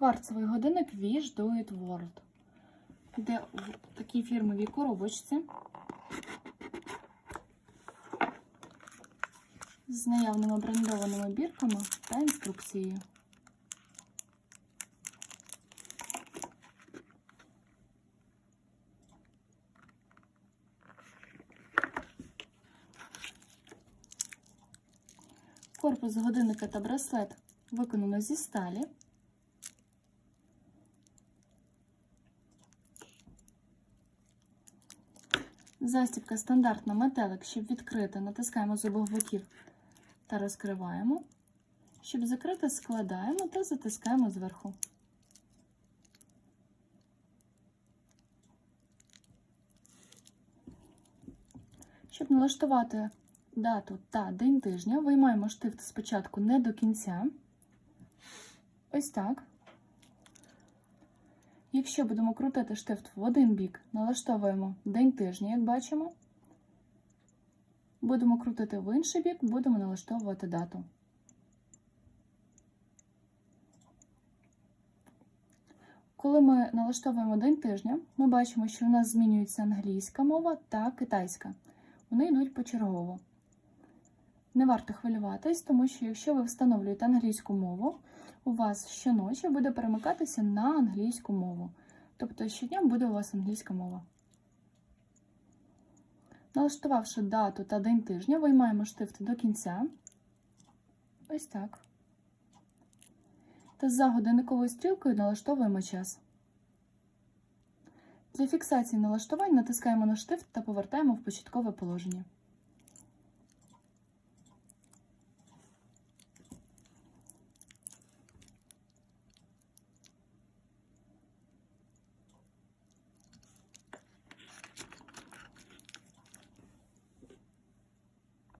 Кварцевий годинник Wish Do It World. Йде в такій фірмовій коробочці. З наявними брендованими бірками та інструкцією. Корпус годинника та браслет виконано зі сталі. Застібка стандартна метелик, щоб відкрити, натискаємо з обох боків та розкриваємо. Щоб закрити, складаємо та затискаємо зверху. Щоб налаштувати дату та день тижня, виймаємо штифт спочатку не до кінця. Ось так. Якщо будемо крутити штифт в один бік, налаштовуємо день тижня, як бачимо. Будемо крутити в інший бік, будемо налаштовувати дату. Коли ми налаштовуємо день тижня, ми бачимо, що у нас змінюється англійська мова та китайська. Вони йдуть почергово. Не варто хвилюватись, тому що якщо ви встановлюєте англійську мову, у вас щоночі буде перемикатися на англійську мову. Тобто щодня буде у вас англійська мова. Налаштувавши дату та день тижня, виймаємо штифт до кінця. Ось так. Та за годинниковою стрілкою налаштовуємо час. Для фіксації налаштувань натискаємо на штифт та повертаємо в початкове положення.